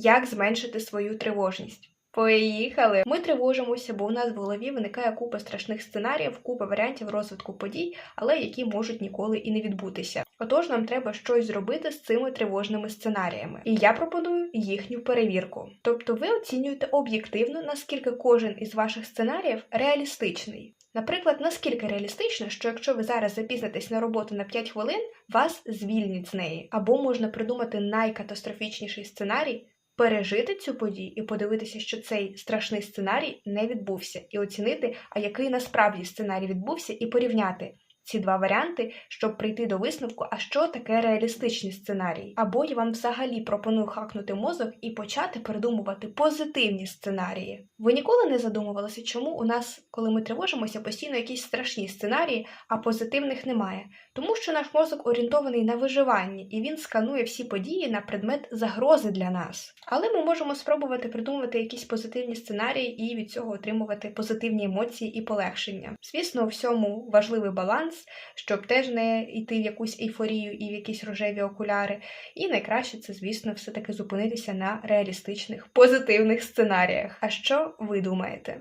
Як зменшити свою тривожність? Поїхали! Ми тривожимося, бо у нас в голові виникає купа страшних сценаріїв, купа варіантів розвитку подій, але які можуть ніколи і не відбутися. Отож, нам треба щось зробити з цими тривожними сценаріями. І я пропоную їхню перевірку. Тобто ви оцінюєте об'єктивно, наскільки кожен із ваших сценаріїв реалістичний. Наприклад, наскільки реалістично, що якщо ви зараз запізнитесь на роботу на 5 хвилин, вас звільнять з неї. Або можна придумати найкатастрофічніший сценарій, пережити цю подію і подивитися, що цей страшний сценарій не відбувся, і оцінити, а який насправді сценарій відбувся, і порівняти. Ці два варіанти, щоб прийти до висновку, а що таке реалістичний сценарій. Або я вам взагалі пропоную хакнути мозок і почати придумувати позитивні сценарії. Ви ніколи не задумувалися, чому у нас, коли ми тривожимося, постійно якісь страшні сценарії, а позитивних немає? Тому що наш мозок орієнтований на виживання, і він сканує всі події на предмет загрози для нас. Але ми можемо спробувати придумувати якісь позитивні сценарії і від цього отримувати позитивні емоції і полегшення. Звісно, у всьому важливий баланс, щоб теж не йти в якусь ейфорію і в якісь рожеві окуляри. І найкраще це, звісно, все-таки зупинитися на реалістичних позитивних сценаріях. А що ви думаєте?